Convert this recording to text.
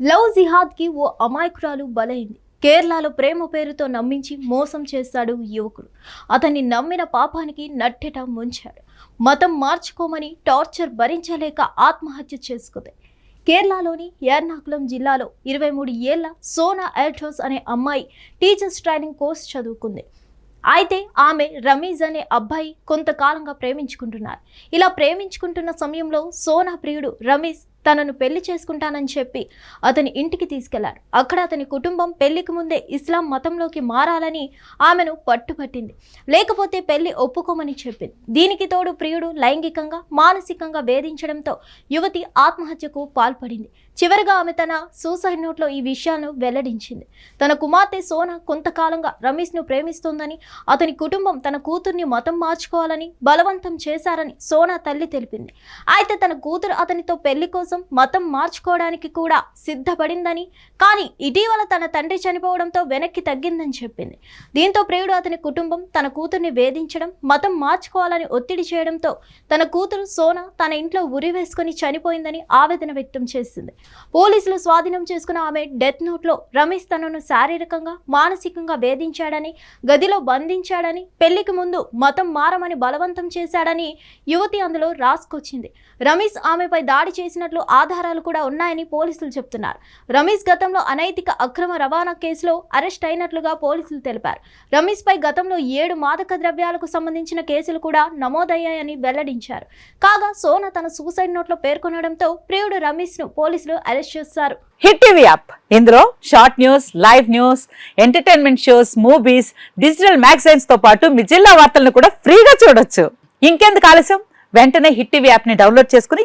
Love జిహాద్కి ఓ అమాయకురాలు బలైంది. కేరళలో ప్రేమ పేరుతో నమ్మించి మోసం చేశాడు యువకుడు. అతన్ని నమ్మిన పాపానికి నట్టెట ముంచాడు. మతం మార్చుకోమని టార్చర్ భరించలేక ఆత్మహత్య చేసుకుంది. కేరళలోని ఎర్నాకుళం జిల్లాలో ఇరవై మూడు ఏళ్ళ సోనా ఎల్టోస్ అనే అమ్మాయి టీచర్స్ ట్రైనింగ్ కోర్స్ చదువుకుంది. అయితే ఆమె రమీజ్ అనే అబ్బాయి కొంతకాలంగా ప్రేమించుకుంటున్నారు. ఇలా ప్రేమించుకుంటున్న సమయంలో సోనా ప్రియుడు రమీజ్ తనను పెళ్ళి చేసుకుంటానని చెప్పి అతని ఇంటికి తీసుకెళ్ళారు అక్కడ అతని కుటుంబం పెళ్ళికి ముందే ఇస్లాం మతంలోకి మారాలని ఆమెను పట్టుపట్టింది లేకపోతే పెళ్ళి ఒప్పుకోమని చెప్పింది. దీనికి తోడు ప్రియుడు లైంగికంగా మానసికంగా వేధించడంతో యువతి ఆత్మహత్యకు పాల్పడింది. చివరిగా ఆమె తన సూసైడ్ నోట్లో ఈ విషయాలను వెల్లడించింది. తన కుమార్తె సోనా కొంతకాలంగా రమేష్ను ప్రేమిస్తోందని అతని కుటుంబం తన కూతుర్ని మతం మార్చుకోవాలని బలవంతం చేశారని సోనా తల్లి తెలిపింది. అయితే తన కూతురు అతనితో పెళ్ళి కోసం మతం మార్చుకోవడానికి కూడా సిద్ధపడిందని కానీ ఇటీవల తన తండ్రి చనిపోవడంతో వెనక్కి తగ్గిందని చెప్పింది. దీంతో ప్రియుడు అతని కుటుంబం తన కూతుర్ని వేధించడం మతం మార్చుకోవాలని ఒత్తిడి చేయడంతో తన కూతురు సోనా తన ఇంట్లో ఉరి వేసుకుని చనిపోయిందని ఆవేదన వ్యక్తం చేసింది. పోలీసులు స్వాధీనం చేసుకున్న ఆమె డెత్ నోట్లో రమేష్ తనను శారీరకంగా మానసికంగా వేధించాడని గదిలో బంధించాడని పెళ్ళికి ముందు మతం మారమని బలవంతం చేశాడని యువతి అందులో రాసుకొచ్చింది. రమేష్ ఆమెపై దాడి చేసినట్లు ఆధారాలు కూడా ఉన్నాయని పోలీసులు చెప్తున్నారు. రమేష్ గతంలో అనైతిక అక్రమ రవాణా కేసులో అరెస్ట్ అయినట్లుగా పోలీసులు తెలిపారు. రమేష్ పై గతంలో ఏడు మాదక ద్రవ్యాలకు సంబంధించిన కేసులు కూడా నమోదయ్యాయని వెల్లడించారు. కాగా సోన తన సూసైడ్ నోట్లో పేర్కొనడంతో ప్రియుడు రమేష్ను పోలీసులు అరెస్ట్ చేశారు. Hit TV app. ఇందులో short news live news entertainment shows movies digital మ్యాగజైన్స్తో పాటు మీ జిల్లా వార్తలను కూడా ఫ్రీగా చూడొచ్చు. ఇంకెందుకు ఆలస్యం? వెంటనే హిట్ టీవీ యాప్ని డౌన్లోడ్ చేసుకుని